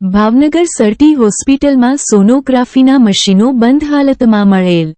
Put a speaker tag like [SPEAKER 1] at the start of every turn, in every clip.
[SPEAKER 1] Bhavnagar Sir T હોસ્પિટલમાં સોનોગ્રાફીના મશીનો બંધ હાલતમાં મળેલ.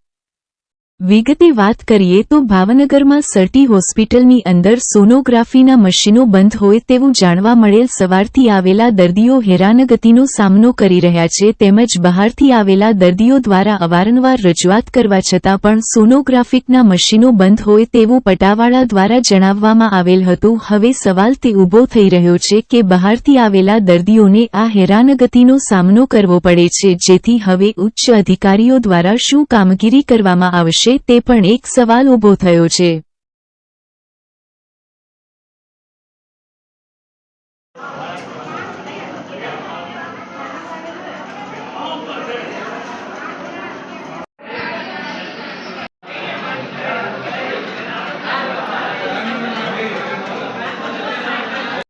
[SPEAKER 1] વિગતે વાત કરીએ તો ભાવનગરમાં સર્ટી હોસ્પિટલની અંદર સોનોગ્રાફીના મશીનો બંધ હોય તેવું જાણવા મળેલ સવારથી આવેલા દર્દીઓ હેરાનગતિનો સામનો કરી રહ્યા છે તેમજ બહારથી આવેલા દર્દીઓ દ્વારા અવારનવાર રજૂઆત કરવા છતાં પણ સોનોગ્રાફિકના મશીનો બંધ હોય તેવું પટાવાળા દ્વારા જણાવવામાં આવેલ હતું. હવે સવાલ તે ઊભો થઈ રહ્યો છે કે બહારથી આવેલા દર્દીઓને આ હેરાનગતિનો સામનો કરવો પડે છે જેથી હવે ઉચ્ચ અધિકારીઓ દ્વારા શું કામગીરી કરવામાં આવશે? તે પણ એક સવાલ ઊભો થયો છે.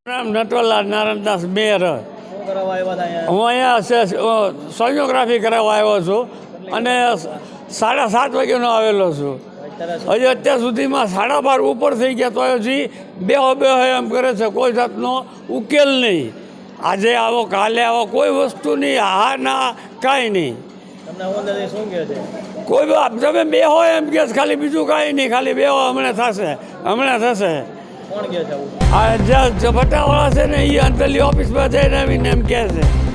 [SPEAKER 2] નામ નટવરલાલ નારાયણદાસ મેયર. હું અહીંયા સોનિયોગ્રાફી કરાવવા આવ્યો છું. અને સાડા સાત વાગ્યાનો આવેલો છું. હજી અત્યાર સુધીમાં સાડા બાર ઉપર થઈ ગયા તો હજી બેહો બેહો એમ કરે છે કોઈ જાતનો ઉકેલ નહીં. આજે આવો કાલે આવો કોઈ વસ્તુ નહીં હા ના કાંઈ નહીં. કોઈ બી- તમે બેહો એમ કે ખાલી બીજું કાંઈ નહીં ખાલી બે હો હમણાં થશે હમણાં થશે. આ જે ભટ્ટાવાળા છે ને એ અંતરલી ઓફિસમાં જઈને આવીને એમ કહે છે.